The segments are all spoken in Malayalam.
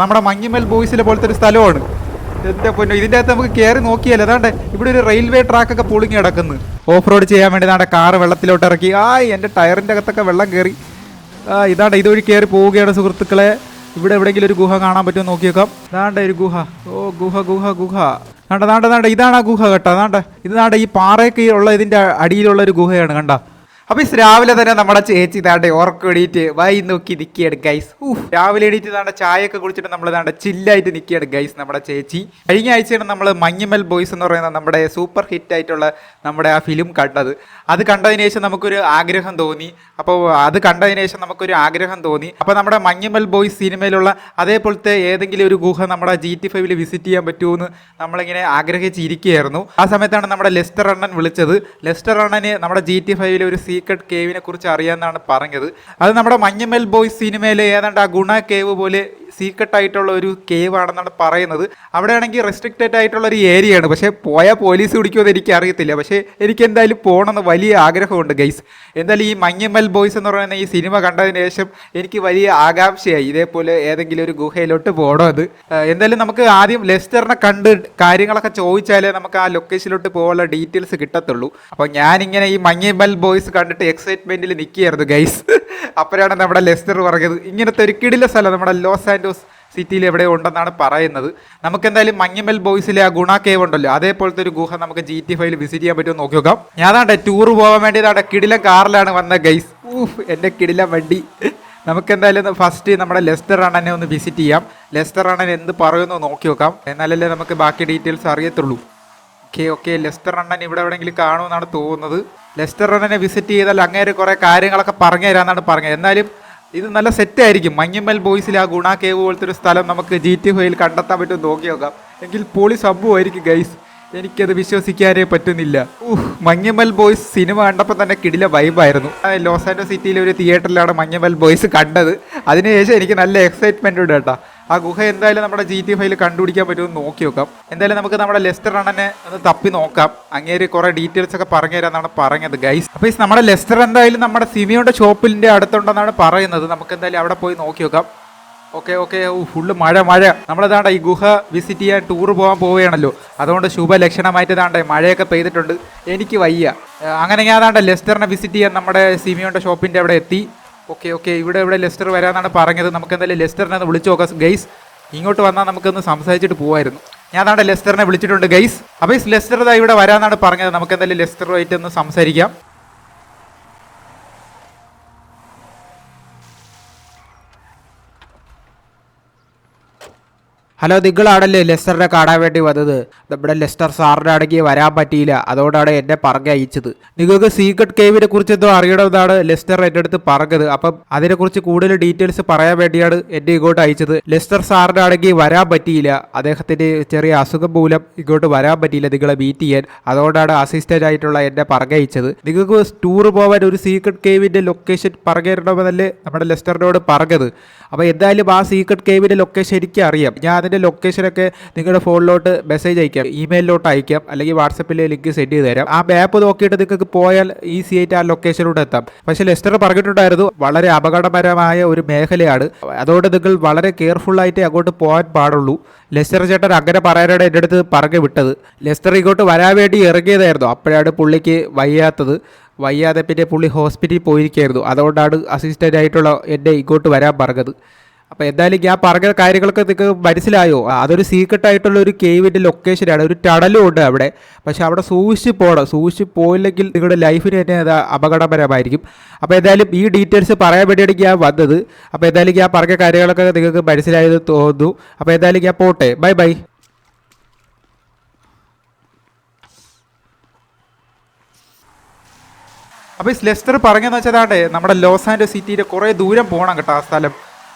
നമ്മുടെ മഞ്ഞുമൽ ബോയ്സിലെ പോലത്തെ ഒരു സ്ഥലമാണ്. എന്താ പൊന്നു? ഇതിന്റെ അകത്ത് നമുക്ക് കയറി നോക്കിയാലോ? അതാണ്ട് ഇവിടെ ഒരു റെയിൽവേ ട്രാക്ക് ഒക്കെ പൊളിഞ്ഞ് കിടക്കുന്നു ഓഫ് റോഡ് ചെയ്യാൻ വേണ്ടി നാടെ കാറ് വെള്ളത്തിലോട്ട് ഇറക്കി. ആ എന്റെ ടയറിന്റെ അകത്തൊക്കെ വെള്ളം കയറി ആ ഇതാണ്ട് ഇതുവഴി കയറി പോവുകയാണ് സുഹൃത്തുക്കളെ. ഇവിടെ എവിടെയെങ്കിലും ഒരു ഗുഹ കാണാൻ പറ്റുമോ നോക്കിയേക്കാം. ഇതാണ്ട് ഒരു ഗുഹ. ഓ ഗുഹ ഗുഹ ഗുഹ. കണ്ട നാണ്ട ഇതാണ് ആ ഗുഹ കേട്ടോ. അതാണ്ട് ഇത് നാണ്ട ഈ പാറയൊക്കെ ഉള്ള ഇതിന്റെ അടിയിലുള്ള ഒരു ഗുഹയാണ് കണ്ട? അപ്പൊ ഈ രാവിലെ തന്നെ നമ്മുടെ ചേച്ചി താണ്ടെ ഓർക്ക് എണീറ്റ് വൈ നോക്കി നിൽക്കുകയാണ് ഗൈസ് ഊഹ് രാവിലെ എണീറ്റ് താണ്ട ചായയൊക്കെ കുടിച്ചിട്ട് നമ്മൾ താണ്ട ചില്ലായിട്ട് നിൽക്കുകയാണ് ഗൈസ് നമ്മുടെ ചേച്ചി. കഴിഞ്ഞ ആഴ്ചയാണ് നമ്മൾ മഞ്ഞുമൽ ബോയ്സ് എന്ന് പറയുന്ന നമ്മുടെ സൂപ്പർ ഹിറ്റ് ആയിട്ടുള്ള നമ്മുടെ ആ ഫിലിം കണ്ടത്. അത് കണ്ടതിന് ശേഷം നമുക്കൊരു ആഗ്രഹം തോന്നി. അപ്പോൾ അത് കണ്ടതിന് ശേഷം നമുക്കൊരു ആഗ്രഹം തോന്നി. അപ്പോൾ നമ്മുടെ മഞ്ഞുമൽ ബോയ്സ് സിനിമയിലുള്ള അതേപോലത്തെ ഏതെങ്കിലും ഒരു ഗുഹ നമ്മുടെ ജി ടി ഫൈവിൽ വിസിറ്റ് ചെയ്യാൻ പറ്റുമെന്ന് നമ്മളിങ്ങനെ ആഗ്രഹിച്ചിരിക്കുകയായിരുന്നു. ആ സമയത്താണ് നമ്മുടെ ലെസ്റ്റർ അണ്ണൻ വിളിച്ചത്. ലെസ്റ്റർ അണ്ണന് നമ്മുടെ ജി ടി ഫൈവിലെ ഒരു സീക്രട്ട് കേവിനെ കുറിച്ച് അറിയാമെന്നാണ് പറഞ്ഞത്. അത് നമ്മുടെ മഞ്ഞമ്മൽ ബോയ്സ് സിനിമയിലെ ഏതാണ്ട് ആ ഗുണ കേവ് പോലെ സീക്രട്ട് ആയിട്ടുള്ള ഒരു കേവ് ആണെന്നാണ് പറയുന്നത്. അവിടെ ആണെങ്കിൽ റെസ്ട്രിക്റ്റഡ് ആയിട്ടുള്ള ഒരു ഏരിയയാണ് പക്ഷേ പോയാൽ പോലീസ് പിടിക്കുമെന്ന് എനിക്ക് അറിയത്തില്ല. പക്ഷേ എനിക്ക് എന്തായാലും പോകണമെന്ന് വലിയ ആഗ്രഹമുണ്ട് ഗൈസ് എന്തായാലും ഈ മഞ്ഞമ്മൽ ബോയ്സ് എന്ന് പറയുന്ന ഈ സിനിമ കണ്ടതിന് ശേഷം എനിക്ക് വലിയ ആകാംക്ഷയായി. ഇതേപോലെ ഏതെങ്കിലും ഒരു ഗുഹയിലോട്ട് പോകണം അത്? എന്തായാലും നമുക്ക് ആദ്യം ലെസ്റ്ററിനെ കണ്ട് കാര്യങ്ങളൊക്കെ ചോദിച്ചാലേ നമുക്ക് ആ ലൊക്കേഷനിലോട്ട് പോകാനുള്ള ഡീറ്റെയിൽസ് കിട്ടത്തുള്ളൂ. അപ്പോൾ ഞാനിങ്ങനെ ഈ മഞ്ഞമ്മൽ ബോയ്സ് കണ്ടിട്ട് എക്സൈറ്റ്മെന്റിൽ നിൽക്കുകയായിരുന്നു ഗൈസ് അപ്പോഴാണ് നമ്മുടെ ലെസ്റ്റർ പറഞ്ഞത്. ഇങ്ങനത്തെ ഒരു കിടില സ്ഥലം നമ്മുടെ ലോസ് ആൻഡോസ് സിറ്റിയിൽ എവിടെ ഉണ്ടെന്നാണ് പറയുന്നത്. നമുക്ക് എന്തായാലും മഞ്ഞമ്മൽ ബോയ്സിലെ ആ ഗുണ കേവ് ഉണ്ടല്ലോ. അതേപോലത്തെ ഒരു ഗുഹ നമുക്ക് ജി ടി ഫൈവിൽ വിസിറ്റ് ചെയ്യാൻ പറ്റുമോ നോക്കി നോക്കാം. ഞാനാണ്ടെ ടൂർ പോകാൻ വേണ്ടി കിടിലം കാറിലാണ് വന്ന ഗൈസ് ഊഫ് എന്റെ കിടിലം വണ്ടി. നമുക്ക് എന്തായാലും ഫസ്റ്റ് നമ്മുടെ ലെസ്റ്റർ അണ്ണനെ ഒന്ന് വിസിറ്റ് ചെയ്യാം. ലെസ്റ്റർ അണ്ണൻ എന്ത് പറയുമെന്ന് നോക്കി നോക്കാം. എന്നാലല്ലേ നമുക്ക് ബാക്കി ഡീറ്റെയിൽസ് അറിയത്തുള്ളൂ. ഓക്കെ ഓക്കെ ലെസ്റ്റർ അണ്ണൻ ഇവിടെ എവിടെയെങ്കിലും കാണുമെന്നാണ് തോന്നുന്നത്. ലെസ്റ്റർ അണ്ണനെ വിസിറ്റ് ചെയ്താൽ അങ്ങേര് കുറേ കാര്യങ്ങളൊക്കെ പറഞ്ഞു തരാമെന്നാണ് പറഞ്ഞത്. എന്നാലും ഇത് നല്ല സെറ്റ് ആയിരിക്കും. മഞ്ഞുമൽ ബോയ്സിൽ ആ ഗുണ കേവ് പോലത്തെ ഒരു സ്ഥലം നമുക്ക് ജി ടി ഫൈയിൽ കണ്ടെത്താൻ പറ്റും നോക്കി നോക്കാം. എങ്കിൽ പൊളി സംഭവമായിരിക്കും ഗൈസ് എനിക്കത് വിശ്വസിക്കാനേ പറ്റുന്നില്ല. ഊഹ് മഞ്ഞുമൽ ബോയ്സ് സിനിമ കണ്ടപ്പോൾ തന്നെ കിടില വൈബായിരുന്നു ലോസ് ആൻഡോ സിറ്റിയിലെ ഒരു തിയേറ്ററിലാണ് മഞ്ഞുമൽ ബോയ്സ് കണ്ടത്. അതിനുശേഷം എനിക്ക് നല്ല എക്സൈറ്റ്മെന്റ് ഉണ്ട് കേട്ടോ. ആ ഗുഹ എന്തായാലും നമ്മുടെ ജി ടി ഫൈൽ കണ്ടുപിടിക്കാൻ പറ്റുമെന്ന് നോക്കി നോക്കാം എന്തായാലും നമുക്ക് നമ്മുടെ ലെസ്റ്റർ അണ്ണനെ ഒന്ന് തപ്പി നോക്കാം. അങ്ങേര് കുറെ ഡീറ്റെയിൽസ് ഒക്കെ പറഞ്ഞു തരാന്നാണ് പറഞ്ഞത് ഗൈസ് അപ്പൊ നമ്മുടെ ലെസ്റ്റർ എന്തായാലും നമ്മുടെ സിമിയുടെ ഷോപ്പിന്റെ അടുത്തുണ്ടെന്നാണ് പറയുന്നത്. നമുക്ക് എന്തായാലും അവിടെ പോയി നോക്കി നോക്കാം ഓക്കെ ഓക്കെ. ഫുള്ള് മഴ മഴ. നമ്മളതാണ്ട ഈ ഗുഹ വിസിറ്റ് ചെയ്യാൻ ടൂർ പോകാൻ പോവുകയാണല്ലോ. അതുകൊണ്ട് ശുഭലക്ഷണമായിട്ട് താണ്ടെ മഴയൊക്കെ പെയ്തിട്ടുണ്ട്. എനിക്ക് വയ്യ. അങ്ങനെ ഞാൻ ലെസ്റ്ററിനെ വിസിറ്റ് ചെയ്യാൻ നമ്മുടെ സിമിയോന്റെ ഷോപ്പിന്റെ അവിടെ എത്തി. Okay okay. ഇവിടെ ഇവിടെ ലെസ്റ്റർ വരാമെന്നാണ് പറഞ്ഞത്. നമുക്ക് എന്തായാലും ലെസ്റ്ററിനെ ഒന്ന് വിളിച്ചു നോക്കാം. ഗൈസ് ഇങ്ങോട്ട് വന്നാൽ നമുക്കൊന്ന് സംസാരിച്ചിട്ട് പോവായിരുന്നു. ഞാൻ താണ്ടെ ലെസ്റ്ററിനെ വിളിച്ചിട്ടുണ്ട് ഗൈസ്. അപ്പോൾ ഈ ലെസ്റ്റർ ഇവിടെ വരാമെന്നാണ് പറഞ്ഞത്. നമുക്ക് എന്തായാലും ലെസ്റ്ററുമായിട്ട് ഒന്ന് സംസാരിക്കാം. ഹലോ നിങ്ങളാണല്ലേ ലെസ്റ്ററിനെ കാണാൻ വേണ്ടി വന്നത്? നമ്മുടെ ലെസ്റ്റർ സാറിന് ആണെങ്കിൽ വരാൻ പറ്റിയില്ല. അതുകൊണ്ടാണ് എന്നെ പറഞ്ഞ അയച്ചത്. നിങ്ങൾക്ക് സീക്രട്ട് കേവിനെ കുറിച്ച് എന്തോ അറിയണമെന്നാണ് ലെസ്റ്റർ എന്റെ അടുത്ത് പറഞ്ഞത്. അപ്പം അതിനെക്കുറിച്ച് കൂടുതൽ ഡീറ്റെയിൽസ് പറയാൻ വേണ്ടിയാണ് എന്നെ ഇങ്ങോട്ട് അയച്ചത്. ലെസ്റ്റർ സാറിന് ആണെങ്കിൽ വരാൻ പറ്റിയില്ല. അദ്ദേഹത്തിന് ചെറിയ അസുഖം മൂലം ഇങ്ങോട്ട് വരാൻ പറ്റിയില്ല നിങ്ങളെ മീറ്റ് ചെയ്യാൻ. അതുകൊണ്ടാണ് അസിസ്റ്റന്റ് ആയിട്ടുള്ള എന്നെ പറഞ്ഞയച്ചത് നിങ്ങൾക്ക് ടൂർ പോകാൻ ഒരു സീക്രട്ട് കേവിന്റെ ലൊക്കേഷൻ പറഞ്ഞു തരണമെന്നല്ലേ നമ്മുടെ ലെസ്റ്ററിനോട് പറഞ്ഞത്. അപ്പോൾ എന്തായാലും ആ സീക്രട്ട് കേവിന്റെ ലൊക്കേഷൻ എനിക്ക് അറിയാം ഞാൻ അതിന്റെ ലൊക്കേഷനൊക്കെ നിങ്ങളുടെ ഫോണിലോട്ട് മെസ്സേജ് അയക്കാം ഇമെയിലിലോട്ട് അയക്കാം അല്ലെങ്കിൽ വാട്സപ്പിൽ ലിങ്ക് സെൻഡ് ചെയ്ത് തരാം. ആ ആപ്പ് നോക്കിയിട്ട് നിങ്ങൾക്ക് പോയാൽ ഈസി ആയിട്ട് ആ ലൊക്കേഷനിലൂടെ എത്താം. പക്ഷേ ലെസ്റ്റർ പറഞ്ഞിട്ടുണ്ടായിരുന്നു വളരെ അപകടകരമായ ഒരു മേഖലയാണ്. അതുകൊണ്ട് നിങ്ങൾ വളരെ കെയർഫുൾ ആയിട്ട് അങ്ങോട്ട് പോകാൻ പാടുള്ളൂ. ലെസ്റ്റർ ചേട്ടൻ അങ്ങനെ പറയാനാണ് എന്റെ അടുത്ത് പറഞ്ഞു വിട്ടത്. ലെസ്റ്റർ ഇങ്ങോട്ട് വരാൻ വേണ്ടി ഇറങ്ങിയതായിരുന്നു. അപ്പോഴാണ് പുള്ളിക്ക് വയ്യാത്തത്. വയ്യാതെ പിന്നെ പുള്ളി ഹോസ്പിറ്റലിൽ പോയിരിക്കുകയായിരുന്നു. അതുകൊണ്ടാണ് അസിസ്റ്റന്റ് ആയിട്ടുള്ള എന്റെ ഇങ്ങോട്ട് വരാൻ പറഞ്ഞത്. അപ്പോൾ എന്തായാലും ഞാൻ പറഞ്ഞ കാര്യങ്ങളൊക്കെ നിങ്ങൾക്ക് മനസ്സിലായോ? അതൊരു സീക്രട്ട് ആയിട്ടുള്ള ഒരു കേവിന്റെ ലൊക്കേഷനാണ് ഒരു ടണലും ഉണ്ട് അവിടെ. പക്ഷെ അവിടെ സൂക്ഷിച്ച് പോകണം സൂക്ഷിച്ച് പോയില്ലെങ്കിൽ നിങ്ങളുടെ ലൈഫിന് തന്നെ അത് അപകടപരമായിരിക്കും അപ്പോൾ എന്തായാലും ഈ ഡീറ്റെയിൽസ് പറയാൻ വേണ്ടിയാണ് ഞാൻ വന്നത്. അപ്പോൾ എന്തായാലും ഞാൻ പറഞ്ഞ കാര്യങ്ങളൊക്കെ നിങ്ങൾക്ക് മനസ്സിലായത് തോന്നുന്നു. അപ്പോൾ എന്തായാലും ഞാൻ പോട്ടെ. Bye bye. അപ്പോൾ ഈ ലെസ്റ്റർ പറഞ്ഞതെന്ന് വെച്ചതാണ്ടേ നമ്മുടെ ലോസ് ആൻഡ് സിറ്റിയുടെ കുറേ ദൂരം പോകണം കേട്ടോ ആ സ്ഥലം.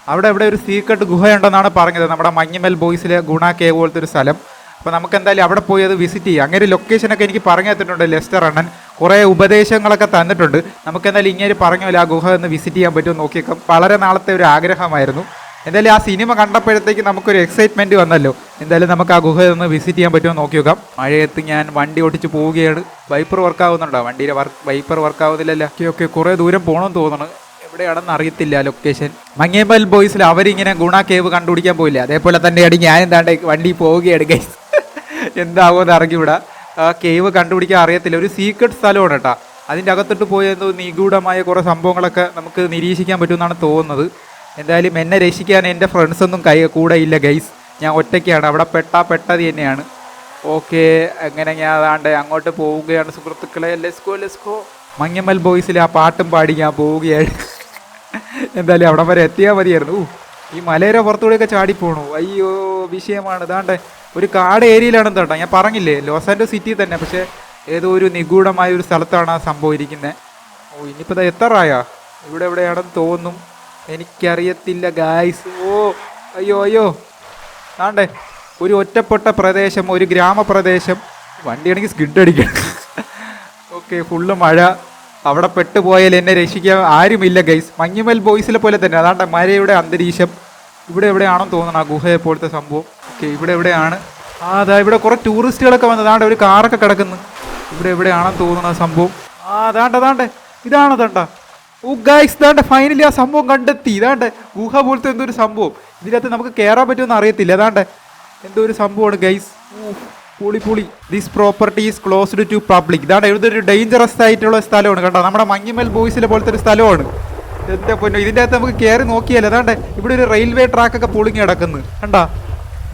അവിടെ ഇവിടെ ഒരു സീക്രട്ട് ഗുഹയുണ്ടെന്നാണ് പറഞ്ഞത്. നമ്മുടെ മഞ്ഞുമൽ ബോയ്സിലെ ഗുണ കേവ് പോലത്തെ ഒരു സ്ഥലം. അപ്പോൾ നമുക്ക് എന്തായാലും അവിടെ പോയി അത് വിസിറ്റ് ചെയ്യാം. അങ്ങനെ ലൊക്കേഷനൊക്കെ എനിക്ക് പറഞ്ഞു തന്നിട്ടുണ്ട് ലെസ്റ്റർ അണ്ണൻ. കുറേ ഉപദേശങ്ങളൊക്കെ തന്നിട്ടുണ്ട്. നമുക്ക് എന്തായാലും ഇങ്ങനെ പറഞ്ഞില്ല ആ ഗുഹ ഒന്ന് വിസിറ്റ് ചെയ്യാൻ പറ്റുമോ നോക്കിയേക്കാം. വളരെ നാളത്തെ ഒരു ആഗ്രഹമായിരുന്നു. എന്തായാലും ആ സിനിമ കണ്ടപ്പോഴത്തേക്ക് നമുക്കൊരു എക്സൈറ്റ്മെന്റ് വന്നല്ലോ. എന്തായാലും നമുക്ക് ആ ഗുഹ ഒന്ന് വിസിറ്റ് ചെയ്യാൻ പറ്റുമോ നോക്കി നോക്കാം മഴയത്ത് ഞാൻ വണ്ടി ഓടിച്ച് പോവുകയാണ്. വൈപ്പർ വർക്ക് ആവുന്നുണ്ടോ? വണ്ടിയുടെ വർക്ക് വൈപ്പർ വർക്ക് ആവുന്നില്ലല്ലോ. ഓക്കെ ഓക്കെ കുറേ ദൂരം പോകണമെന്ന് തോന്നുന്നു. എവിടെയാണെന്ന് അറിയത്തില്ല ലൊക്കേഷൻ മങ്ങേമ്പൽ ബോയ്സിൽ അവരിങ്ങനെ ഗുണ കേവ് കണ്ടുപിടിക്കാൻ പോയില്ല? അതേപോലെ തന്നെയാണ് ഞാൻ എന്താണ്ട് വണ്ടി പോവുകയാണ് ഗൈസ് എന്താകുമെന്ന് അറിഞ്ഞൂടാ. ആ കേവ് കണ്ടുപിടിക്കാൻ അറിയത്തില്ല. ഒരു സീക്രട്ട് സ്ഥലമാണ് കേട്ടോ അതിന്റെ അകത്തോട്ട് പോയ നിഗൂഢമായ കുറേ സംഭവങ്ങളൊക്കെ നമുക്ക് നിരീക്ഷിക്കാൻ പറ്റുമെന്നാണ് തോന്നുന്നത്. എന്തായാലും എന്നെ രക്ഷിക്കാൻ എന്റെ ഫ്രണ്ട്സൊന്നും കൈ കൂടെ ഇല്ല ഗൈസ് ഞാൻ ഒറ്റയ്ക്കാണ്. അവിടെ പെട്ടാ പെട്ടത് തന്നെയാണ്. ഓക്കെ അങ്ങനെ ഞാൻ അതാണ്ട് അങ്ങോട്ട് പോവുകയാണ് സുഹൃത്തുക്കളെ. ലെസ്കോ ലെസ്കോ മഞ്ഞമ്മൽ ബോയ്സിൽ ആ പാട്ടും പാടി ഞാൻ പോവുകയാണ്. എന്തായാലും അവിടം വരെ എത്തിയാൽ മതിയായിരുന്നു. ഊ, ഈ മലയുടെ പുറത്തൂടെയൊക്കെ ചാടിപ്പോണു. അയ്യോ വിഷയമാണ്. ഇതാണ്ട് ഒരു കാട് ഏരിയയിലാണ് കേട്ടോ. ഞാൻ പറഞ്ഞില്ലേ ലോസാൻഡോ സിറ്റി തന്നെ പക്ഷേ ഏതോ ഒരു നിഗൂഢമായ ഒരു സ്ഥലത്താണ് ആ സംഭവം ഇരിക്കുന്നത് ഓ ഇനിയിപ്പോൾ ഇത് എത്തറായാ ഇവിടെ എവിടെയാണെന്ന് തോന്നും. എനിക്കറിയത്തില്ല ഗായ്സ്. ഓ അയ്യോ അയ്യോ. ആണ്ടേ ഒരു ഒറ്റപ്പെട്ട പ്രദേശം ഒരു ഗ്രാമപ്രദേശം. വണ്ടിയാണെങ്കിൽ സ്കിഡ് അടിക്കണം. ഓക്കെ ഫുള്ള് മഴ. അവിടെ പെട്ടുപോയാൽ എന്നെ രക്ഷിക്കാൻ ആരുമില്ല ഗൈസ് മഞ്ഞുമൽ ബോയ്സിലെ പോലെ തന്നെ. അതാണ്ട് മരയുടെ അന്തരീക്ഷം ഇവിടെ എവിടെയാണെന്ന് തോന്നണം ആ ഗുഹയെ പോലത്തെ സംഭവം. ഓക്കെ ഇവിടെ എവിടെയാണ്? ആ അതാ ഇവിടെ കുറേ ടൂറിസ്റ്റുകളൊക്കെ വന്നത് അതാണ്ട് ഒരു കാറൊക്കെ കിടക്കുന്നു. ഇവിടെ എവിടെയാണെന്ന് തോന്നുന്ന സംഭവം. ആ അതാണ്ട് അതാണ്ട് ഇതാണ് അതാണ്ട ഓ ഗൈസ് ഇതാണ്ട് ഫൈനലി ആ സംഭവം കണ്ടെത്തി. ഇതാണ്ട് ഗുഹ പോലത്തെ എന്തോ ഒരു സംഭവം. ഇതിനകത്ത് നമുക്ക് കയറാൻ പറ്റുമെന്ന് അറിയത്തില്ല. അതാണ്ട് എന്തോ ഒരു സംഭവമാണ് ഗൈസ് പൊളി പൊളി. This property is closed to public ഇതാണ് ഒരു ഡേഞ്ചറസ് ആയിട്ടുള്ള സ്ഥലമാണ് കേട്ടോ. നമ്മുടെ മഞ്ഞുമൽ ബോയ്സിലെ പോലത്തെ ഒരു സ്ഥലമാണ്. എന്റെ പൊന്നു? ഇതിന്റെ അകത്ത് നമുക്ക് കയറി നോക്കിയാലോ? അതാണ്ട് ഇവിടെ ഒരു റെയിൽവേ ട്രാക്കൊക്കെ പൊളിങ്ങി കിടക്കുന്നു. കണ്ടാ?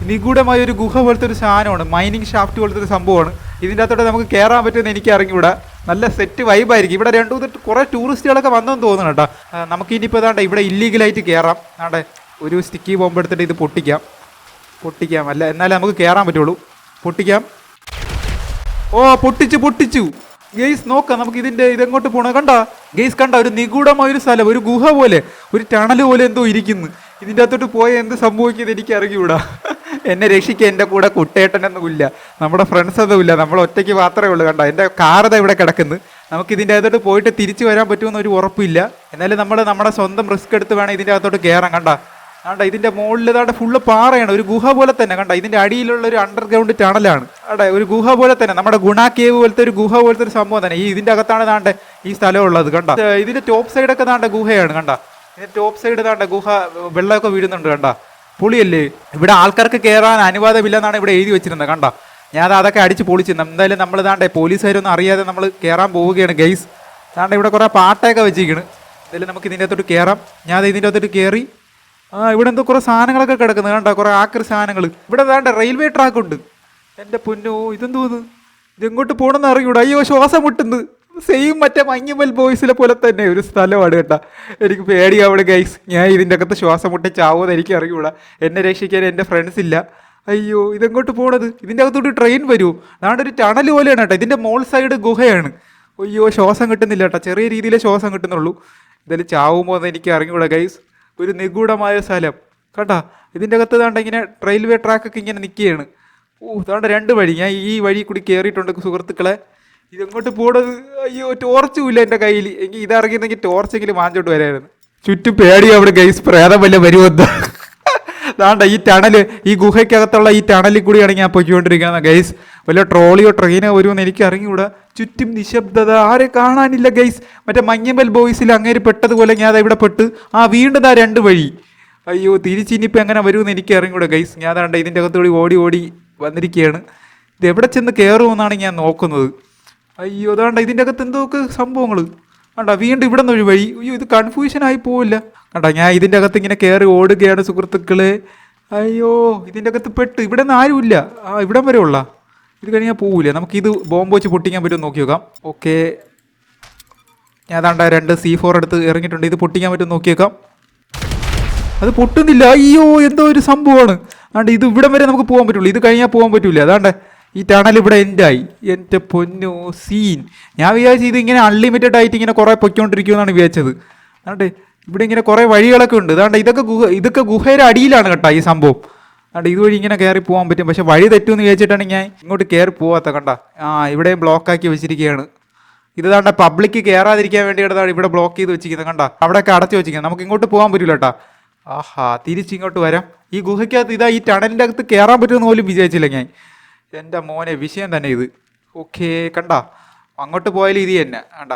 നിഗൂഢമായ ഒരു ഗുഹ പോലത്തെ ഒരു സാധനമാണ്. മൈനിങ് ഷാഫ്റ്റ് പോലത്തെ ഒരു സംഭവമാണ്. ഇതിന്റെ അകത്തോടെ നമുക്ക് കയറാൻ പറ്റുമെന്ന് എനിക്ക് അറിഞ്ഞൂടാ നല്ല സെറ്റ് വൈബായിരിക്കും ഇവിടെ രണ്ടു മൂന്ന് കുറേ ടൂറിസ്റ്റുകളൊക്കെ വന്നെന്ന് തോന്നുന്നു കേട്ടോ. നമുക്ക് ഇനിയിപ്പോൾ ഏതാണ്ട് ഇവിടെ ഇല്ലീഗലായിട്ട് കയറാം അതാണ്ട് ഒരു സ്റ്റിക്കി ബോംബ് എടുത്തിട്ട് ഇത് പൊട്ടിക്കാം. പൊട്ടിക്കാം. അല്ല എന്നാലേ നമുക്ക് കയറാൻ പറ്റുള്ളൂ. പൊട്ടിക്കാം. ഓ പൊട്ടിച്ചു പൊട്ടിച്ചു. ഗെയ്സ് നോക്കാം നമുക്ക് ഇതിന്റെ ഇതെങ്ങോട്ട് പോണ? കണ്ട? ഗെയ്സ് കണ്ട ഒരു നിഗൂഢമായ ഒരു സ്ഥലം ഒരു ഗുഹ പോലെ ഒരു ടണൽ പോലെ എന്തോ ഇരിക്കുന്നു. ഇതിന്റെ അകത്തോട്ട് പോയ എന്ത് സംഭവിക്കുന്നത് എനിക്ക് അറിയൂടാ എന്നെ രക്ഷിക്കാൻ എന്റെ കൂടെ കുട്ടേട്ടനൊന്നുമില്ല. നമ്മുടെ ഫ്രണ്ട്സ് ഒന്നും ഇല്ല നമ്മൾ ഒറ്റയ്ക്ക് മാത്രമേ ഉള്ളൂ. കണ്ട എന്റെ കാറത ഇവിടെ കിടക്കുന്നു. നമുക്ക് ഇതിന്റെ അകത്തോട്ട് പോയിട്ട് തിരിച്ചു വരാൻ പറ്റുമെന്ന് ഒരു ഉറപ്പില്ല. എന്നാലും നമ്മൾ നമ്മുടെ സ്വന്തം റിസ്ക് എടുത്ത് വേണം ഇതിന്റെ അകത്തോട്ട് കയറാൻ കണ്ട ആണ്ട ഇതിന്റെ മുകളിൽ ഇതാണ്ട് ഫുള്ള് പാറയാണ്. ഒരു ഗുഹ പോലെ തന്നെ കണ്ട ഇതിന്റെ അടിയിലുള്ള ഒരു അണ്ടർഗ്രൗണ്ട് ടണലാണ് അവിടെ ഒരു ഗുഹ പോലെ തന്നെ നമ്മുടെ ഗുണ കേവ് പോലത്തെ ഒരു ഗുഹ പോലത്തെ ഒരു സംഭവം തന്നെ. ഈ ഇതിന്റെ അകത്താണ് താണ്ടെ ഈ സ്ഥലം ഉള്ളത് കണ്ട ഇതിന്റെ ടോപ്പ് സൈഡൊക്കെ താണ്ട ഗുഹയാണ് കണ്ട. ഇതിന്റെ ടോപ്പ് സൈഡ് താണ്ട ഗുഹ വെള്ളമൊക്കെ വീഴുന്നുണ്ട് കണ്ട. പുളിയല്ലേ? ഇവിടെ ആൾക്കാർക്ക് കയറാൻ അനുവാദമില്ലെന്നാണ് ഇവിടെ എഴുതി വെച്ചിരുന്നത് കണ്ട. ഞാൻ അതൊക്കെ അടിച്ച് പൊളിച്ചു എന്തായാലും നമ്മൾ താണ്ടെ പോലീസുകാരൊന്നും അറിയാതെ നമ്മൾ കയറാൻ പോവുകയാണ് ഗൈസ് താണ്ടെ ഇവിടെ കുറേ പാട്ടയൊക്കെ വെച്ചിരിക്കുന്നു എന്തായാലും നമുക്ക് ഇതിന്റെ അകത്തോട്ട് കയറാം ഞാൻ ഇതിന്റെ അകത്തോട്ട് കയറി ആ ഇവിടെ എന്തോ കുറെ സാധനങ്ങളൊക്കെ കിടക്കുന്നത് കണ്ടോ? കുറെ ആക്രി സാധനങ്ങൾ ഇവിടെ വേണ്ട റെയിൽവേ ട്രാക്ക് ഉണ്ട് എന്റെ പൊന്നോ ഇതെന്തോന്ന് ഇതെങ്ങോട്ട് പോകണമെന്ന് അറിയൂടാ. അയ്യോ ശ്വാസം മുട്ടുന്നത് സെയിം മറ്റേ മഞ്ഞുമൽ ബോയ്സിലെ പോലെ തന്നെ ഒരു സ്ഥലമാണ് കേട്ടാ. എനിക്ക് പേടിയാവിടെ ഗൈസ് ഞാൻ ഇതിന്റെ അകത്ത് ശ്വാസം മുട്ടി ചാവുമെന്ന് എനിക്ക് അറിയൂടാ. എന്നെ രക്ഷിക്കാൻ എന്റെ ഫ്രണ്ട്സ് ഇല്ല. അയ്യോ ഇതെങ്ങോട്ട് പോണത്? ഇതിന്റെ അകത്തോട്ട് ട്രെയിൻ വരുമോ നാടെ ഒരു ടണൽ പോലെയാണ് കേട്ടോ. ഇതിന്റെ മോൾ സൈഡ് ഗുഹയാണ്. അയ്യോ ശ്വാസം കിട്ടുന്നില്ല കേട്ടോ. ചെറിയ രീതിയിലേ ശ്വാസം കിട്ടുന്നുള്ളൂ. ഇതിൽ ചാവുമോ എന്ന് എനിക്ക് അറിഞ്ഞൂടാ ഗൈസ് ഒരു നിഗൂഢമായ സ്ഥലം. കണ്ടാ ഇതിന്റെ അകത്ത് താണ്ട ഇങ്ങനെ റെയിൽവേ ട്രാക്കൊക്കെ ഇങ്ങനെ നിൽക്കുകയാണ്. ഓ താണ്ട രണ്ട് വഴി. ഞാൻ ഈ വഴി കൂടി കയറിയിട്ടുണ്ട് സുഹൃത്തുക്കളെ. ഇതെങ്ങോട്ട് പോണത്? അയ്യോ ടോർച്ചുമില്ല എന്റെ കയ്യിൽ. എങ്കിൽ ഇതറിയുന്നെങ്കിൽ ടോർച്ചെങ്കിലും വാങ്ങിച്ചോട്ട് വരായിരുന്നു. ചുറ്റും പേടി അവിടെ ഗൈസ് പ്രേതം വല്ല വരുമെന്ന് അതാണ്ട ഈ ടണൽ ഈ ഗുഹയ്ക്കകത്തുള്ള ഈ ടണലിൽ കൂടിയാണ് ഞാൻ പൊയ്ക്കൊണ്ടിരിക്കുന്നത് ഗൈസ് വല്ല ട്രോളിയോ ട്രെയിനോ വരുമെന്ന് എനിക്ക് അറിഞ്ഞുകൂടാ ചുറ്റും നിശബ്ദത. ആരെ കാണാനില്ല ഗൈസ് മറ്റേ മഞ്ഞമ്പൽ ബോയ്സിൽ അങ്ങേര് പെട്ടതുപോലെ ഞാൻ ഇവിടെ പെട്ട്. ആ വീണ്ടും ആ രണ്ട് വഴി. അയ്യോ തിരിച്ചിനിയിപ്പോൾ എങ്ങനെ വരുമെന്ന് എനിക്ക് അറിഞ്ഞൂടാ ഗൈസ് ഞാൻ അതാണ്ട് ഇതിന്റെ അകത്തുകൂടി ഓടി ഓടി വന്നിരിക്കുകയാണ് ഇത് എവിടെ ചെന്ന് കയറുമെന്നാണ് ഞാൻ നോക്കുന്നത്. അയ്യോ അതാണ്ട ഇതിന്റെ അകത്ത് എന്തൊക്കെ സംഭവങ്ങൾ കണ്ട വീണ്ടും ഇവിടെ നിന്ന് ഒരു വഴി. അയ്യോ ഇത് കൺഫ്യൂഷൻ ആയി പോവില്ല. കണ്ട ഞാൻ ഇതിന്റെ അകത്ത് ഇങ്ങനെ കയറി ഓടുകയാണ് സുഹൃത്തുക്കളെ. അയ്യോ ഇതിന്റെ അകത്ത് പെട്ട്. ഇവിടെ നിന്ന് ആരുമില്ല. ആ ഇവിടം വരെ ഉള്ള. ഇത് കഴിഞ്ഞാൽ നമുക്ക് ഇത് ബോംബ് വെച്ച് പൊട്ടിക്കാൻ പറ്റുമോ നോക്കി നോക്കാം. ഓക്കെ ഞാൻ അതാണ്ട രണ്ട് സി ഫോർ എടുത്ത് ഇറങ്ങിയിട്ടുണ്ട്. ഇത് പൊട്ടിക്കാൻ പറ്റുമോ നോക്കിയേക്കാം അത് പൊട്ടുന്നില്ല. അയ്യോ എന്തോ ഒരു സംഭവമാണ്. അതുകൊണ്ട് ഇത് ഇവിടം വരെ നമുക്ക് പോകാൻ പറ്റുള്ളൂ. ഇത് കഴിഞ്ഞാൽ പോകാൻ പറ്റില്ല അതാണ്ട് ഈ ടണൽ ഇവിടെ എൻഡായി എന്റെ പൊന്നു സീൻ ഞാൻ വിചാരിച്ചു ഇത് ഇങ്ങനെ അൺലിമിറ്റഡ് ആയിട്ട് ഇങ്ങനെ കുറേ പൊയ്ക്കൊണ്ടിരിക്കുമെന്നാണ് വിചാരിച്ചത്. അതുകൊണ്ട് ഇവിടെ ഇങ്ങനെ കുറേ വഴികളൊക്കെ ഉണ്ട്. അതാണ്ട് ഇതൊക്കെ ഗുഹ ഇതൊക്കെ ഗുഹയുടെ അടിയിലാണ് കേട്ടോ ഈ സംഭവം. അതാണ്ട് ഇതുവഴി ഇങ്ങനെ കയറി പോകാൻ പറ്റും. പക്ഷെ വഴി തെറ്റുമെന്ന് വിചാരിച്ചിട്ടാണ് ഞാൻ ഇങ്ങോട്ട് കയറി പോവാത്ത കണ്ട? ആ ഇവിടെയും ബ്ലോക്കാക്കി വെച്ചിരിക്കുകയാണ്. ഇത് താണ്ട പബ്ലിക്ക് കയറാതിരിക്കാൻ വേണ്ടിയിട്ടാണ് ഇവിടെ ബ്ലോക്ക് ചെയ്ത് വെച്ചിരിക്കുന്നത് കണ്ട? അവിടെയൊക്കെ അടച്ചു വെച്ചിരിക്കുന്നത്. നമുക്ക് ഇങ്ങോട്ട് പോകാൻ പറ്റില്ല കേട്ടാ. ആഹാ തിരിച്ചിങ്ങോട്ട് വരാം. ഈ ഗുഹയ്ക്കകത്ത് ഇതാ ഈ ടണലിന്റെ അകത്ത് കയറാൻ പറ്റുമെന്ന് പോലും വിചാരിച്ചില്ല ഞാൻ. എന്റെ മോനെ വിഷയം തന്നെ ഇത്. ഓക്കേ കണ്ട? അങ്ങോട്ട് പോയാലും ഇത് തന്നെ കണ്ട?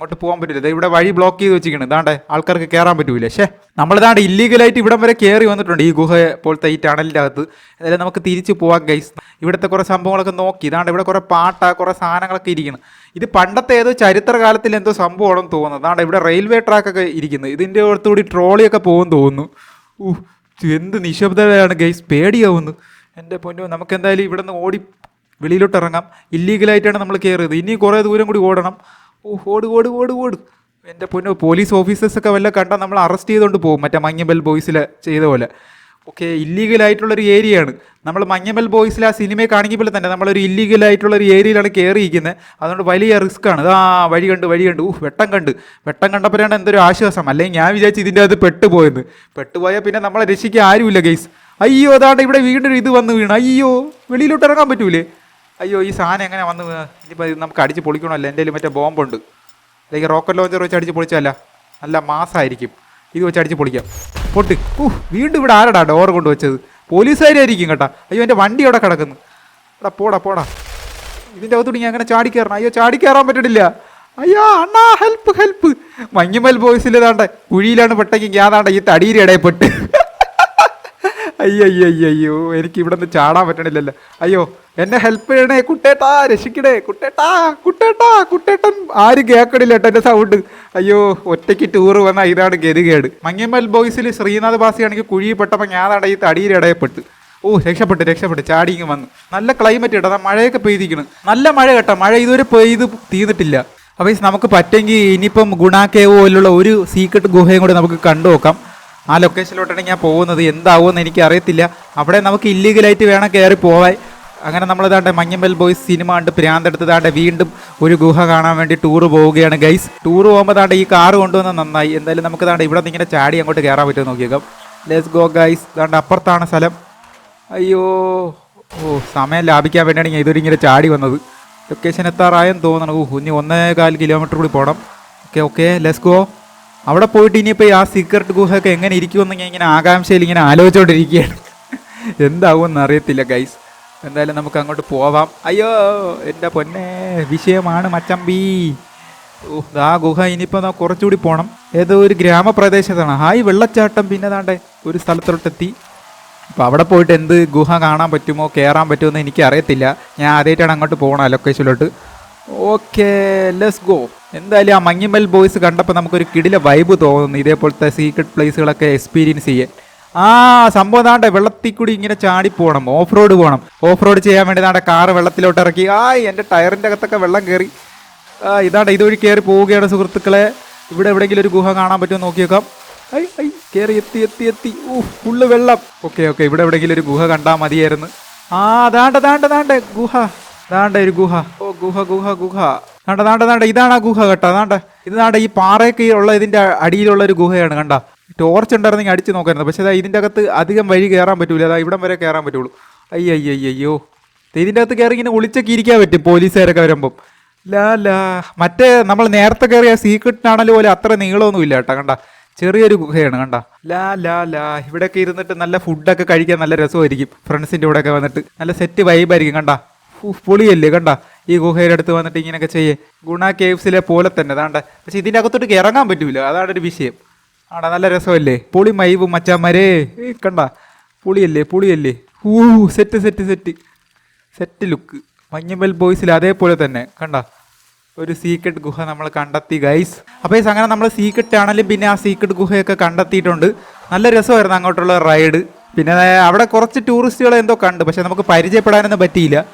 അങ്ങോട്ട് പോകാൻ പറ്റില്ല ഇവിടെ വഴി ബ്ലോക്ക് ചെയ്ത് വെച്ചിരിക്കണം. ഇതാണ്ട് ആൾക്കാർക്ക് കയറാൻ പറ്റൂല. പക്ഷേ നമ്മളിതാണ്ട് ഇല്ലീഗലായിട്ട് ഇവിടം വരെ കയറി വന്നിട്ടുണ്ട്. ഈ ഗുഹ പോലത്തെ ഈ ടണലിന്റെ അകത്ത് എന്തായാലും നമുക്ക് തിരിച്ച് പോകാം ഗൈസ് ഇവിടുത്തെ കുറേ സംഭവങ്ങളൊക്കെ നോക്കി. ഇതാണ്ട് ഇവിടെ കുറേ പാട്ട കുറേ സാധനങ്ങളൊക്കെ ഇരിക്കണം. ഇത് പണ്ടത്തെ ഏതോ ചരിത്രകാലത്തിൽ എന്തോ സംഭവമാണെന്ന് തോന്നുന്നത് അതാണ്ട് ഇവിടെ റെയിൽവേ ട്രാക്കൊക്കെ ഇരിക്കുന്നത് ഇതിന്റെ അടുത്തുകൂടി ട്രോളിയൊക്കെ പോകും തോന്നുന്നു. ഊ എന്ത് നിശബ്ദതയാണ് ഗൈസ് പേടിയാവുന്നു. എന്റെ പൊന്നു നമുക്ക് എന്തായാലും ഇവിടെ നിന്ന് ഓടി വെളിയിലോട്ട് ഇറങ്ങാം. ഇല്ലീഗലായിട്ടാണ് നമ്മൾ കയറിയത് ഇനി കുറേ ദൂരം കൂടി ഓടണം. ഓ ഓട് ഓട് ഓട് ഓട്. എന്റെ പൊന്നു പോലീസ് ഓഫീസേഴ്സൊക്കെ വല്ല കണ്ടാൽ നമ്മൾ അറസ്റ്റ് ചെയ്തുകൊണ്ട് പോകും. മറ്റേ മഞ്ഞബൽ ബോയ്സിൽ ചെയ്ത പോലെ. ഓക്കെ ഇല്ലീഗലായിട്ടുള്ളൊരു ഏരിയയാണ്. നമ്മൾ മഞ്ഞമ്പൽ ബോയ്സിൽ ആ സിനിമയെ കാണിക്കുമ്പോൾ തന്നെ നമ്മളൊരു ഇല്ലീഗലായിട്ടുള്ളൊരു ഏരിയയിലാണ് കയറിയിരിക്കുന്നത് അതുകൊണ്ട് വലിയ റിസ്ക് ആണ്. ആ വഴി കണ്ട് വഴി കണ്ട്. ഊഹ് വെട്ടം കണ്ട്. വെട്ടം കണ്ടപ്പോഴാണ് എന്തൊരു ആശ്വാസം. അല്ലെങ്കിൽ ഞാൻ വിചാരിച്ചു ഇതിന്റെ അത് പെട്ടുപോയെന്ന്. പെട്ടുപോയാൽ പിന്നെ നമ്മളെ രക്ഷിക്കാൻ ആരുമില്ല ഗൈസ് അയ്യോ അതാണ്ട് ഇവിടെ വീണ്ടും ഇത് വന്ന് വീണ്. അയ്യോ വെളിയിലോട്ട് ഇറങ്ങാൻ പറ്റൂലേ? അയ്യോ ഈ സാധനം എങ്ങനെ വന്ന്? ഇനിയിപ്പോൾ നമുക്ക് അടിച്ച് പൊളിക്കണമല്ലോ. കയ്യിൽ മറ്റേ ബോംബുണ്ട്. അല്ലെങ്കിൽ റോക്കറ്റ് ലോഞ്ചർ വെച്ച് അടിച്ച് പൊളിച്ചല്ല നല്ല മാസമായിരിക്കും ഇത് വെച്ച് അടിച്ച് പൊളിക്കാം. പൊട്ട്. ഊ വീണ്ടും ഇവിടെ ആരടാ ഡോർ കൊണ്ട് വെച്ചത്? പോലീസുകാരായിരിക്കും കേട്ടാ. അയ്യോ എന്റെ വണ്ടി അവിടെ കിടക്കുന്നു. എടാ പോടാ പോടാ. ഇതിന്റെ അകത്തോട്ട് ഞാൻ അങ്ങനെ ചാടി കയറണം അയ്യോ ചാടി കയറാൻ പറ്റണില്ല. അയ്യോ അണ്ണാ ഹെൽപ്പ് ഹെൽപ്പ് മഞ്ഞുമൽ ബോയ്സിൽ ഏതാണ്ട് കുഴിയിലാണ് പെട്ടെങ്കിൽ ഞാൻ ഈ തടിയിൽ ഇടയിൽ പെട്ട്. അയ്യോ അയ്യോ അയ്യോ അയ്യോ എനിക്ക് ഇവിടെ നിന്ന് ചാടാൻ പറ്റണില്ലല്ലോ. അയ്യോ എന്നെ ഹെൽപ്പ് ചെയ്യണേ കുട്ടേട്ടാ രക്ഷിക്കണേ. കുട്ടേട്ടാ കുട്ടേട്ടാ കുട്ടേട്ടൻ ആരും കേൾക്കണില്ല കേട്ടോ സൗണ്ട് അയ്യോ ഒറ്റയ്ക്ക് ടൂർ വന്ന ഇതാണ് ഗതികേട്. മങ്ങിയമ്മൽ ബോയ്സിൽ ശ്രീനാഥ് ബാസിയാണെങ്കിൽ കുഴിയിൽ പെട്ടപ്പോൾ ഞാനാണ് ഈ തടിയിൽ ഇടയപ്പെട്ട് ഓ രക്ഷപ്പെട്ട് രക്ഷപ്പെട്ട്. ചാടി ഇങ്ങ് വന്നു. നല്ല ക്ലൈമറ്റ് കേട്ടോ മഴയൊക്കെ പെയ്തിരിക്കണം. നല്ല മഴ കേട്ടോ മഴ ഇതുവരെ പെയ്ത് തീർന്നിട്ടില്ല. അപ്പോൾ നമുക്ക് പറ്റെങ്കിൽ ഇനിയിപ്പം ഗുണാക്കേവോ പോലുള്ള ഒരു സീക്രട്ട് ഗുഹയും കൂടി നമുക്ക് കണ്ടു നോക്കാം ആ ലൊക്കേഷനിലോട്ടാണ് ഞാൻ പോകുന്നത്. എന്താവുമെന്ന് എനിക്ക് അറിയത്തില്ല അവിടെ നമുക്ക് ഇല്ലീഗലായിട്ട് വേണം കയറി പോവാൻ. അങ്ങനെ നമ്മൾ ദാണ്ട് മഞ്ഞമ്പൽ ബോയ്സ് സിനിമ കണ്ട് പ്രാന്തെടുത്തതാണ്ട് വീണ്ടും ഒരു ഗുഹ കാണാൻ വേണ്ടി ടൂർ പോവുകയാണ് ഗൈസ് ടൂർ പോകുമ്പോൾ താണ്ട് ഈ കാറ് കൊണ്ടുവന്ന നന്നായി. എന്തായാലും നമുക്ക് താണ്ട് ഇവിടെ നിന്ന് ഇങ്ങനെ ചാടി അങ്ങോട്ട് കയറാൻ പറ്റുമോ നോക്കിയേക്കാം. ലെറ്റ്സ് ഗോ ഗൈസ് താണ്ട് അപ്പുറത്താണ് സ്ഥലം. അയ്യോ. ഓ സമയം ലാഭിക്കാൻ വേണ്ടിയാണ് ഞാൻ ഇതൊരു ഇങ്ങനെ ചാടി വന്നത്. ലൊക്കേഷൻ എത്താറായെന്ന് തോന്നണം. ഓ ഇനി ഒന്നേകാൽ കിലോമീറ്റർ കൂടി പോകണം ഓക്കെ ഓക്കെ ലെറ്റ്സ് ഗോ അവിടെ പോയിട്ട് ഇനിയിപ്പോൾ ആ സീക്രട്ട് ഗുഹയൊക്കെ എങ്ങനെ ഇരിക്കുമെന്ന് ഇങ്ങനെ ആകാംക്ഷയിൽ ഇങ്ങനെ ആലോചിച്ചുകൊണ്ടിരിക്കുകയാണ് എന്താവുമെന്ന് അറിയത്തില്ല ഗൈസ് എന്തായാലും നമുക്ക് അങ്ങോട്ട് പോവാം. അയ്യോ എന്റെ പൊന്നെ വിഷയമാണ് മച്ചമ്പി. ആ ഗുഹ ഇനിയിപ്പോൾ കുറച്ചുകൂടി പോകണം ഏതോ ഒരു ഗ്രാമപ്രദേശത്താണ്. ഹായ് വെള്ളച്ചാട്ടം. പിന്നെ താണ്ടെ ഒരു സ്ഥലത്തോട്ടെത്തി. അപ്പോൾ അവിടെ പോയിട്ട് എന്ത് ഗുഹ കാണാൻ പറ്റുമോ കയറാൻ പറ്റുമോ എന്ന് എനിക്ക് അറിയത്തില്ല ഞാൻ ആദ്യമായിട്ടാണ് അങ്ങോട്ട് പോകണം ലൊക്കേഷനിലോട്ട് ഓക്കെ ലെസ് ഗോ എന്തായാലും ആ മഞ്ഞിമൽ ബോയ്സ് കണ്ടപ്പോൾ നമുക്കൊരു കിടില വൈബ് തോന്നുന്നു. ഇതേപോലത്തെ സീക്രട്ട് പ്ലേസുകളൊക്കെ എക്സ്പീരിയൻസ് ചെയ്യാൻ. ആ സംഭവം താണ്ടെ വെള്ളത്തിൽ കൂടി ഇങ്ങനെ ചാടി പോകണം ഓഫ് റോഡ് പോകണം ഓഫ് റോഡ് ചെയ്യാൻ വേണ്ടി നാടെ കാറ് വെള്ളത്തിലോട്ട് ഇറക്കി. ആ എന്റെ ടയറിന്റെ അകത്തൊക്കെ വെള്ളം കയറി ആ ഇതുവഴി കയറി പോവുകയാണ് സുഹൃത്തുക്കളെ. ഇവിടെ എവിടെയെങ്കിലും ഒരു ഗുഹ കാണാൻ പറ്റുമോ നോക്കിയേക്കാം ഐ ഐ കയറി എത്തി എത്തി എത്തി. ഊ ഫുള്ള് വെള്ളം. ഓക്കെ ഓക്കെ ഇവിടെ എവിടെയെങ്കിലും ഒരു ഗുഹ കണ്ടാൽ മതിയായിരുന്നു. ആ അതാണ്ട് അതാണ്ട് അതാണ്ട് ഗുഹ. ദാണ്ട ഒരു ഗുഹ. ഓ ഗുഹ ഗുഹ ഗുഹ. ദാണ്ട ദാണ്ട ദാണ്ട. ഇതാണ് ആ ഗുഹ കേട്ടോ ദാണ്ട. ഇത് ദാണ്ട ഈ പാറയൊക്കെ ഉള്ള ഇതിന്റെ അടിയിലുള്ള ഒരു ഗുഹയാണ് കണ്ട. ടോർച്ച് ഉണ്ടായിരുന്നെങ്കിൽ അടിച്ച് നോക്കായിരുന്നു പക്ഷേ അതാ ഇതിന്റെ അകത്ത് അധികം വഴി കയറാൻ പറ്റൂല. അതാ ഇവിടം വരെ കയറാൻ പറ്റുള്ളൂ. അയ്യ അയ്യോ അയ്യോ ഇതിന്റെ അകത്ത് കയറി ഇങ്ങനെ ഒളിച്ചൊക്കെ ഇരിക്കാൻ പറ്റും പോലീസുകാരൊക്കെ വരുമ്പം. ലാ ലാ. മറ്റേ നമ്മൾ നേരത്തെ കയറിയ സീക്രട്ട് ആണല്ലോ പോലെ അത്ര നീളമൊന്നും ഇല്ല കേട്ടോ കണ്ട. ചെറിയൊരു ഗുഹയാണ് കണ്ട. ലാ ലാ ലാ. ഇവിടെയൊക്കെ ഇരുന്നിട്ട് നല്ല ഫുഡൊക്കെ കഴിക്കാൻ നല്ല രസമായിരിക്കും. ഫ്രണ്ട്സിന്റെ കൂടെയൊക്കെ വന്നിട്ട്. നല്ല സെറ്റ് വൈബായിരിക്കും കണ്ട. പൊളിയല്ലേ കണ്ട? ഈ ഗുഹയുടെ അടുത്ത് വന്നിട്ട് ഇങ്ങനെയൊക്കെ ചെയ്യേ. ഗുണ കേവ്സിലെ പോലെ തന്നെ അതാണ്ട്. പക്ഷെ ഇതിന്റെ അകത്തോട്ട് ഇറങ്ങാൻ പറ്റൂല. അതാണ് ഒരു വിഷയം. ആടാ നല്ല രസമല്ലേ? പൊളി മൈവ് മച്ചാമാരേ കണ്ട? പൊളിയല്ലേ പൊളിയല്ലേ. ഊ set set set. Set look. Manjummel ബോയ്സിൽ അതേപോലെ തന്നെ കണ്ട? ഒരു സീക്രട്ട് ഗുഹ നമ്മൾ കണ്ടെത്തി ഗൈസ് അപ്പോൾ ഈ അങ്ങനെ നമ്മൾ സീക്രട്ട് ആണെങ്കിലും പിന്നെ ആ സീക്രട്ട് ഗുഹയൊക്കെ കണ്ടെത്തിയിട്ടുണ്ട്. നല്ല രസമായിരുന്നു അങ്ങോട്ടുള്ള റൈഡ് പിന്നെ അവിടെ കുറച്ച് ടൂറിസ്റ്റുകൾ എന്തോ കണ്ട്. പക്ഷെ നമുക്ക് പരിചയപ്പെടാനൊന്നും പറ്റിയില്ല.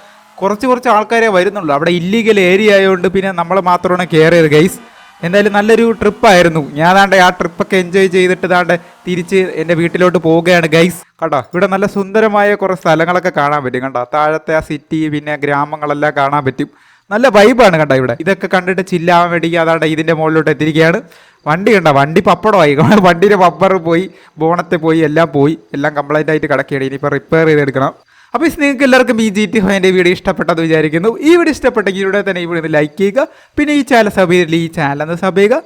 കുറച്ച് കുറച്ച് ആൾക്കാരെ വരുന്നുള്ളൂ. അവിടെ ഇല്ലീഗൽ ഏരിയ ആയതുകൊണ്ട് പിന്നെ നമ്മൾ മാത്രമാണ് കയറിയത് ഗൈസ് എന്തായാലും നല്ലൊരു ട്രിപ്പായിരുന്നു ഞാൻ ദാണ്ടെ ആ ട്രിപ്പൊക്കെ എൻജോയ് ചെയ്തിട്ട് ദാണ്ടെ തിരിച്ച് എന്റെ വീട്ടിലോട്ട് പോവുകയാണ്. ഗൈസ് കണ്ടോ? ഇവിടെ നല്ല സുന്ദരമായ കുറേ സ്ഥലങ്ങളൊക്കെ കാണാൻ പറ്റും. കണ്ടോ? താഴത്തെ ആ സിറ്റി പിന്നെ ഗ്രാമങ്ങളെല്ലാം കാണാൻ പറ്റും. നല്ല വൈബാണ് കണ്ടോ ഇവിടെ? ഇതൊക്കെ കണ്ടിട്ട് ചില്ലാവാൻ വേണ്ടി അതാണ്ട് ഇതിന്റെ മുകളിലോട്ട് എത്തിയിരിക്കുകയാണ്. വണ്ടി കണ്ടോ? വണ്ടി പപ്പടമായി. വണ്ടിയുടെ പപ്പർ പോയി ബോണത്തെ പോയി എല്ലാം പോയി. എല്ലാം കംപ്ലൈന്റ് ആയിട്ട് കിടക്കുകയാണ്. ഇനിയിപ്പോൾ റിപ്പയർ ചെയ്തെടുക്കണം. അപ്പോൾ നിങ്ങൾക്ക് എല്ലാവർക്കും ഈ ജി ടി ഫൈന്റെ വീഡിയോ ഇഷ്ടപ്പെട്ടെന്ന് വിചാരിക്കുന്നു. ഈ വീഡിയോ ഇഷ്ടപ്പെട്ടെങ്കിൽ ഇവിടെ തന്നെ ഈ വീഡിയോ ലൈക്ക് ചെയ്യുക. പിന്നെ ഈ ചാനൽ സബ് ചെയ്തിട്ടില്ല ഈ ചാനൽ ഒന്ന് സബ് ചെയ്യുക.